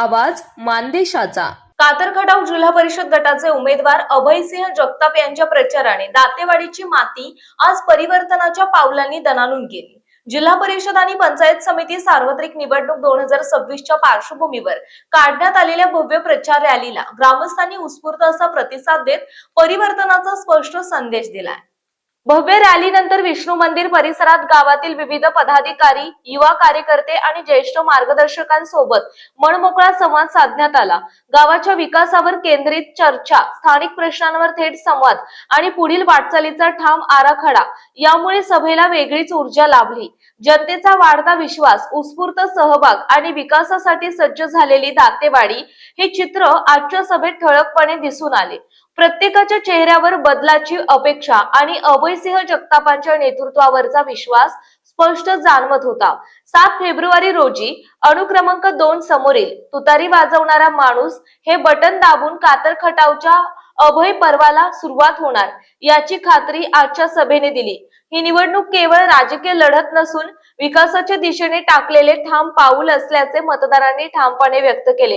आवाज मानदेशाचा. कातरखटाव जिल्हा परिषद गटाचे उमेदवार अभयसिंह जगताप यांच्या प्रचाराने दातेवाडीची माती आज परिवर्तनाच्या पावलांनी दणानून गेली. जिल्हा परिषद आणि पंचायत समिती सार्वत्रिक निवडणूक दोन हजार सव्वीसच्या पार्श्वभूमीवर काढण्यात आलेल्या भव्य प्रचार रॅलीला ग्रामस्थांनी उत्स्फूर्त असा प्रतिसाद देत परिवर्तनाचा स्पष्ट संदेश दिलाय. भव्य रॅलीनंतर विष्णू मंदिर परिसरात गावातील विविध पदाधिकारी युवा कार्यकर्ते आणि ज्येष्ठ मार्गदर्शकांसोबत मनमोकळा संवाद साधण्यात आला. गावाच्या विकासावर केंद्रित चर्चा स्थानिक प्रश्नांवर थेट संवाद आणि पुढील वाटचालीचा ठाम आराखडा यामुळे सभेला वेगळीच ऊर्जा लाभली. जनतेचा वाढता विश्वास उत्स्फूर्त सहभाग आणि विकासासाठी सज्ज झालेली दातेवाडी हे चित्र आजच्या सभेत ठळकपणे दिसून आले. प्रत्येकाच्या चेहऱ्यावर बदलाची अपेक्षा आणि अभयसिंह जगतापांच्या नेतृत्वावरचा विश्वास स्पष्ट जाणवत होता. सात फेब्रुवारी रोजी अनुक्रमांक दोन समोरील तुतारी वाजवणारा माणूस हे बटन दाबून कातर खटावच्या अभय पर्वाला सुरुवात होणार याची खात्री आजच्या सभेने दिली. ही निवडणूक केवळ राजकीय लढत नसून विकासाच्या दिशेने टाकलेले ठाम पाऊल असल्याचे मतदारांनी ठामपणे व्यक्त केले.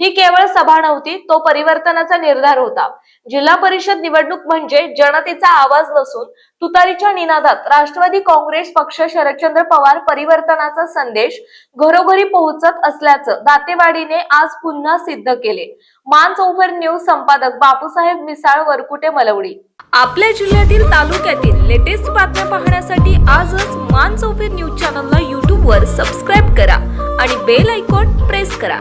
ही केवळ सभा नव्हती तो परिवर्तनाचा निर्धार होता. जिल्हा परिषद निवडणूक म्हणजे जनतेचा आवाज नसून तुतारीच्या निनादात राष्ट्रवादी काँग्रेस पक्ष शरदचंद्र पवार परिवर्तनाचा संदेश घरोघरी घरोघरी पोहोचत असल्याचं दातेवाडीने आज पुन्हा सिद्ध केले. मान चौफर न्यूज संपादक बापूसाहेब मिसाळ वरकुटे मलवडी. आपल्या जिल्ह्यातील तालुक्यातील लेटेस्ट बातम्या पाहण्यासाठी आजच मान चौफेर न्यूज चॅनलला यूट्यूबवर सबस्क्राईब करा आणि बेल आयकॉन प्रेस करा.